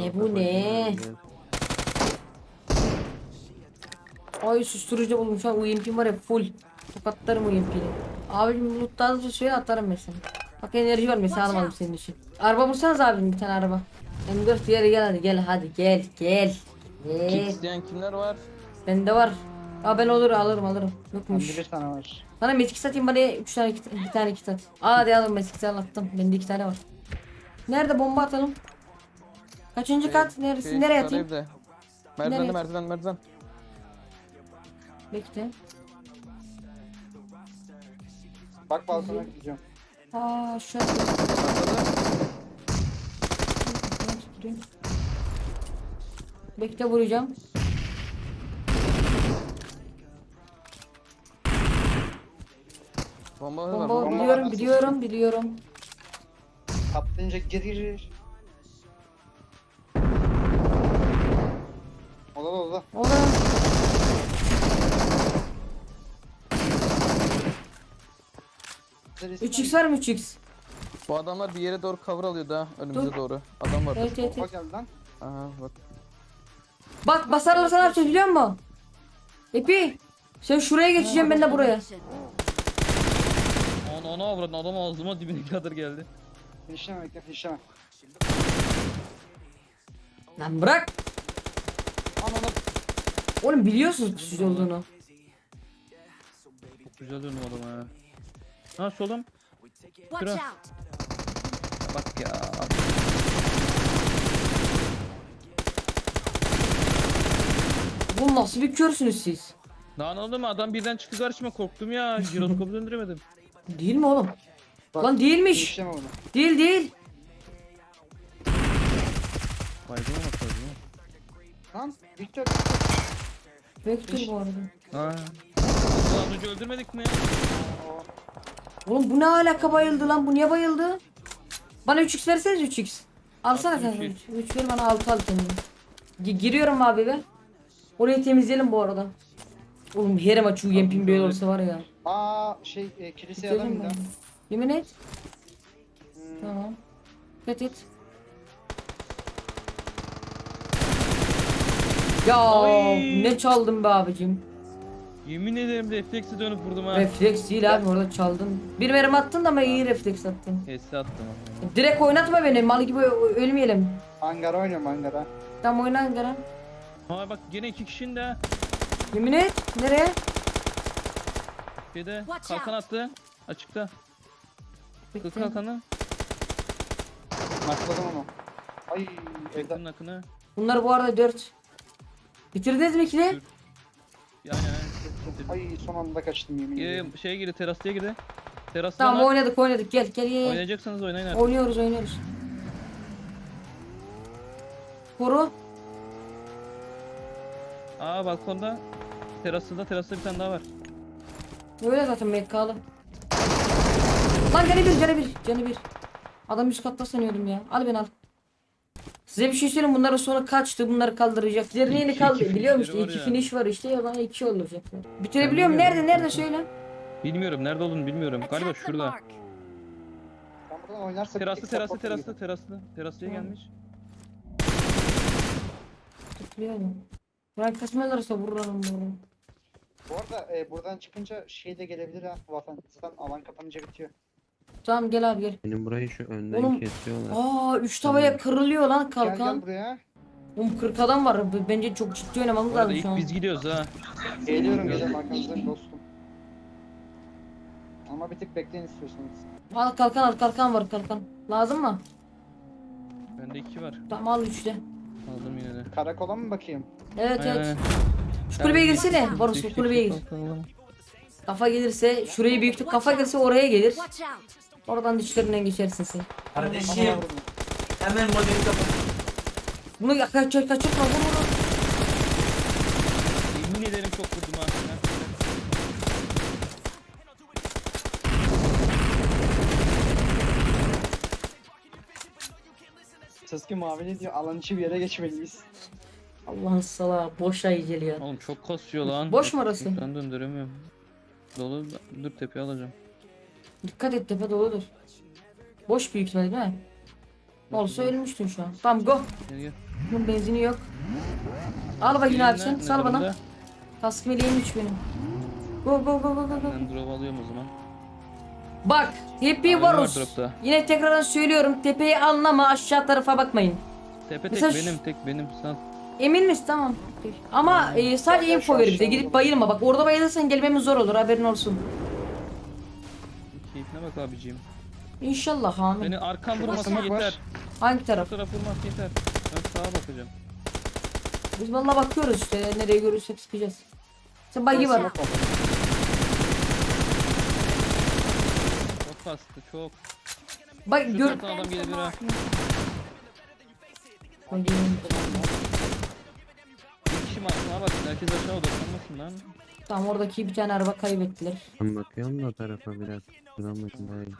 E bu ne? Ay susturucu bulmuş ha UMP var ya full. Tokatlarım UMP'li. Abim loot'tan şöyle atarım mesela. Bak enerji var mesela almadım senin için. Araba bulsanız abim bir tane araba. M4 yere gel hadi gel hadi gel gel. Kit Gel. isteyen kimler var? Bende var. Aa ben olur alırım alırım. Yokmuş. bir tane var. Sana metik satayım bana 3 tane kit, bir tane kit at. Aa hadi alırım metik attım. Bende 2 tane var. Nerede bomba atalım? Kaçıncı kat? Neresi? Şey, Nereye atayım? evde. Merdivende Nereye? merdiven merdiven. Bekle. Bak balkona gideceğim. Aa şu an. Bekle vuracağım. Bomba var. Bomba bomba. biliyorum biliyorum biliyorum. Atlayınca geri Ola ola. O da 3x var mı 3x? Bu adamlar bir yere doğru cover alıyordu ha. Önümüze Dur. doğru. Adam var. Evet evet evet. geldi lan. Aha bak. Bak basarlarsa ne yapacağız biliyor musun? Epi sen şuraya geçeceğim ben de buraya. Ana ana avradın adam ağzıma dibine kadar geldi. Finişleme bekle finişleme. Lan bırak. Oğlum biliyorsunuz pusucu olduğunu. Çok güzel döndüm adama ya. Ha solum. Şura. Bak ya. Bu nasıl bir körsünüz siz? Lan oğlum adam birden çıktı karşıma korktum ya. Jiroskopu döndüremedim. Değil mi oğlum? Bak, Lan değilmiş. Değil değil. Baydım ama tabii. Lan Victor. Vektör bu arada. Ha. Az önce öldürmedik mi ya? Oğlum bu ne alaka bayıldı lan? Bu niye bayıldı? Bana 3x verseniz 3x. Alsana. 3x. 3 ver bana 6 al kendine. Gi- giriyorum abi be. Orayı temizleyelim bu arada. Oğlum her maç UMP'in böyle olsa var ya. Aa şey e, kiliseye adam ben. Yemin et. Hmm, Tamam. Dikkat et. Ya Ay. ne çaldım be abicim. Yemin ederim refleksi dönüp vurdum ha. Refleks değil abi orada çaldın. Bir mermi attın da ama iyi refleks attın. Hesse attım. ama. Direkt oynatma beni mal gibi ö- ölmeyelim. Angara oynuyorum Angara. Tam oyna Garan. Ha bak gene iki kişinin de Yemin et. Nereye? şeyde Watch kalkan attı. Açıkta. Kıl kalkanı. Nakladım onu. Ay evde. Kalkanın akını. Bunlar bu arada 4. Bitirdiniz mi ikili? Yani yani. Ay son anda kaçtım yemin ederim. Ee, şeye girdi teraslıya girdi. Terasla Tamam oynadık oynadık gel gel gel. gel. Oynayacaksanız oynayın artık. Oynuyoruz oynuyoruz. Koru. Aa balkonda. Terasında terasta bir tane daha var. Öyle zaten MK'lı. Lan canı bir canı bir canı bir. Adam üst katta sanıyordum ya. Al beni al. Size bir şey söyleyeyim bunların sonu kaçtı bunları kaldıracak. Diğerini kaldı iki biliyor musun? İki ya. finish var işte ya bana iki olacak. Bitirebiliyorum bilmiyorum. nerede nerede söyle. Bilmiyorum nerede olduğunu bilmiyorum. Galiba şurada. Ben buradan oynarsak Teraslı teraslı. Teraslıya Tamam. gelmiş. Bitiriyorum. Ben kaçmıyorlarsa vururum vururum. Bu arada e, buradan çıkınca şey de gelebilir ha. Vatan. Zaten alan kapanınca bitiyor. Tamam gel abi gel. Benim burayı şu önden Oğlum, kesiyorlar. Aa üç tavaya kırılıyor lan Gel gel kalkan. buraya. Oğlum 40 adam var. B- Bence çok ciddi oynamamız Bu arada lazım ilk şu an. biz gidiyoruz ha. Geliyorum geliyorum dostum. Ama bir tık bekleyin istiyorsanız. Al kalkan al kalkan var kalkan. Lazım mı? Bende iki var. Tamam al üçte. Aldım yine de. Karakola mı bakayım? Evet Aynen, evet. aynen. Şu kulübeye girsene. Barış Düştük, şu kulübeye gir. kalkalım. Kafa gelirse şurayı büyüktük. Kafa gelirse oraya gelir. Oradan dişlerinden geçersin sen. Kardeşim hemen modemi kapat. Bunu kaç kaç kaçırma vur vur. Yemin ederim çok vurdum ha. Sasuke mavili diyor alan içi bir yere geçmeliyiz. Allah'ın salağı boş ay geliyor. Oğlum çok kasıyor lan. Boş mu orası? Ben döndüremiyorum. Dolu dur tepeye alacağım. Dikkat et tepe doludur. Boş büyük ihtimalle değil mi? Olsa ölmüştün şu an. Tamam go. Gel gel. Bunun benzini yok. Al bakayım abi sen. Sal bana. meleğim 3 benim. Go go go go go. Ben drop alıyorum o zaman. Bak Happy Varus. Yine tekrardan söylüyorum tepeyi anlama aşağı tarafa bakmayın. Tepe tek Mesela benim tek benim. Sen Emin misin? Tamam. Ama e, sadece info ver bize. Gidip bayılma. Bak orada bayılırsan gelmemiz zor olur. Haberin olsun. keyfine bak abiciğim. İnşallah amin. Beni arkam Şurada vurması smoke var. yeter. Hangi Bu taraf? taraf vurmak yeter. Ben sağa bakacağım. Biz valla bakıyoruz işte. Nereye görürsek sıkacağız. Sen bayı var. Çok kastı çok. Bak Şu gör. taraftan adam gelebilir ha. Var. Sağa bakın. Herkes aşağı odaklanmasın lan. Tamam oradaki bir tane araba kaybettiler. Ben bakıyorum da o tarafa biraz. Şuradan bakın daha iyi.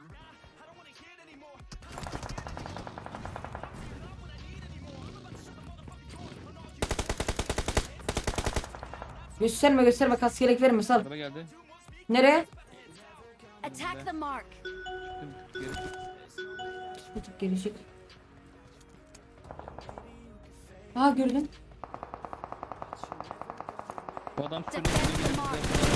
Gösterme gösterme kas gerek verme sal. Araba geldi. Nereye? Attack the mark. Geri. Bir tık geri çık. Aa gördüm. Bu adam sürüyor. Defend the geliyor mark. bize.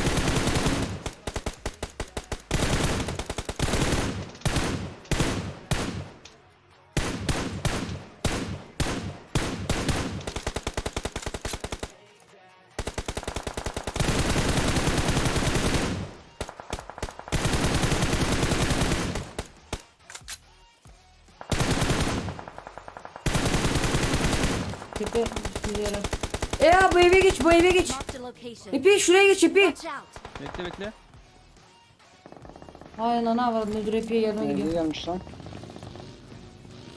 Tepe. bir yere. E ya bu eve geç bu eve geç. İpi şuraya geç ipi. Bekle bekle. Aynen ana var müdür ipiye yardıma Nereye gidiyor. gelmiş lan?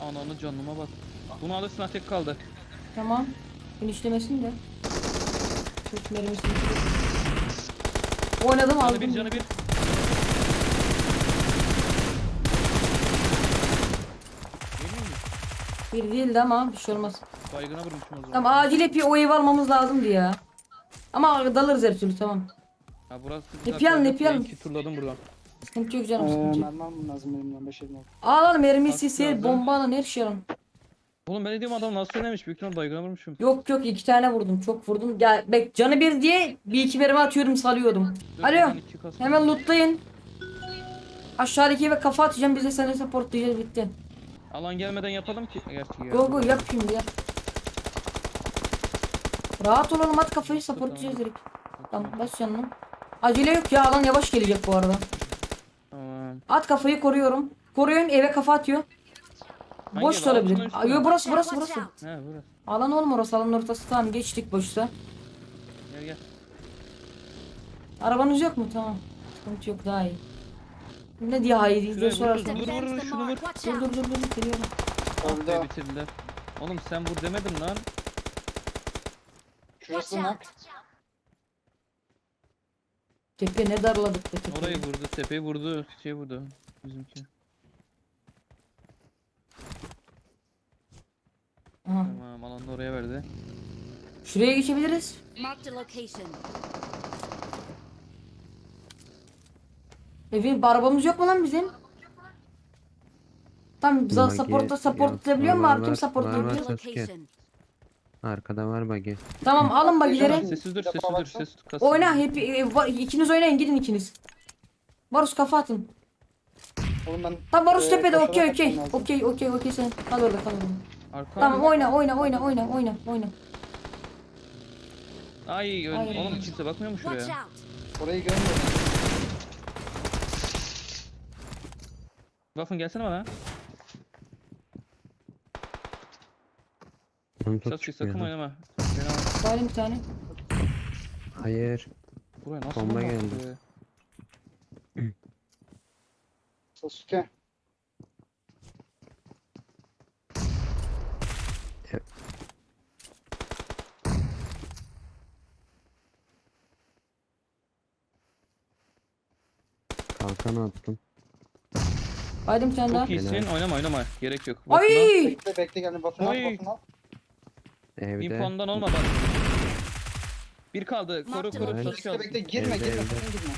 Ananı canıma bak. Bunu alırsın ha tek kaldı. Tamam. Finişlemesin de. Türk mermisini. Oynadım Canı aldım. bir canı bir. Bir değildi ama bir şey olmaz. Baygına vurmuşum o zaman. Tamam acil ipi o evi almamız lazımdı ya. Ama dalırız her türlü tamam. Ha burası İpi alın, ipi alın. İki turladım buradan. Sıkıntı yok canım Ee, sıkıntı yok. mermi almam lazım benim lan 5 elim oldu. Al Bak, seyir, gördüm. bomba alın her şey alın. Oğlum ben ne diyorum adam nasıl oynamış? Büyük ihtimal baygına vurmuşum. Yok yok iki tane vurdum çok vurdum. Ya bek canı bir diye bir iki mermi atıyordum salıyordum. Dört Alo tane iki kas- hemen lootlayın. Aşağıdaki eve kafa atacağım biz de seni supportlayacağız bitti. Alan gelmeden yapalım ki. Gerçi ya. Go go yap şimdi yap. Rahat olalım at kafayı supportlayacağız direkt. Tamam bas yanına. Acele yok ya alan yavaş gelecek bu arada. Tamam. At kafayı koruyorum. Koruyun eve kafa atıyor. Hangi Boş da olabilir. Altına Aa, üstüne. Yo burası burası burası. He burası. Alan oğlum orası alanın ortası tamam geçtik boşsa. Gel gel. Arabanız yok mu? Tamam. Sıkıntı yok daha iyi. Ne diye hayır diye Şuraya sorarsan. vur, vur, vur, şunu vur. Dur dur dur dur geliyorum. Ve bitirdiler. Oğlum sen vur demedim lan. Şurası out. Tepe ne darladık be tepe. Orayı vurdu, tepeyi vurdu, şey vurdu. Bizimki. Aha. Tamam alanı da oraya verdi. Şuraya geçebiliriz. Marked a location. Evin arabamız yok mu lan bizim? Tamam bize supportla support yok, edebiliyor mu var, var, support var, var. edebiliyor? Location. Arkada var bagi. Tamam alın bagileri. Sessiz dur, sessiz dur, sessiz kasın. Oyna hep e, va- ikiniz oynayın gidin ikiniz. Varus kafa atın. Oğlum ben Tamam Varus Ee, tepede koşarak okey okey. atmam lazım. Okey okey okey sen kal orada kal orada. Arka Tamam oyna oyna oyna oyna oyna oyna. Ay, öyle. Hayır. oğlum kimse bakmıyor mu Watch şuraya? out. orayı görmüyorum. Waffen gelsene bana. Sasuke sakın oynama. Al. Salim bir tane. Hayır. Buraya nasıl Bomba bomba geldi. attı? Sasuke. Kalkan attım. Haydi bir tane daha. Çok iyisin, oynama oynama. Gerek yok. Ay! Bekle bekle geldim. Bakın al bakın al. Evde. Impon'dan olma bak. Bir kaldı. Koru koru. Evet. Bekle al. bekle girme Evde, girme evde. sakın girme.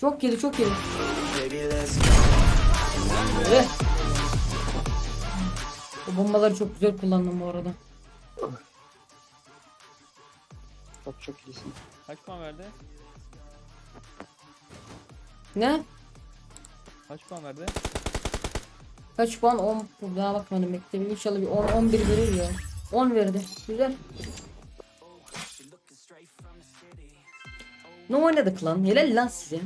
Çok yedi çok yedi. Eh. Bu Bombaları çok güzel kullandım bu arada. Çok çok iyisin. Kaç puan verdi? Ne? Kaç puan verdi? Kaç puan? 10 daha bakmadım bekle. İnşallah bir 10 11 verir ya. 10 verdi. Güzel. Ne oynadık lan? Helal lan size.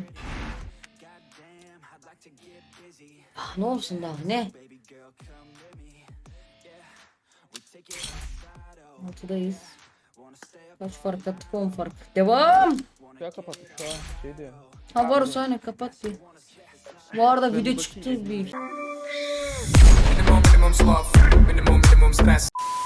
Ah, ne olsun daha ne? Altıdayız. Kaç fark attık 10 fark. Devam. Şu an kapatmış şu an şey diyor. Ha var sahne kapat bir. Bu arada video çıktı büyük. Minimum, minimum sloth. Minimum, minimum stress.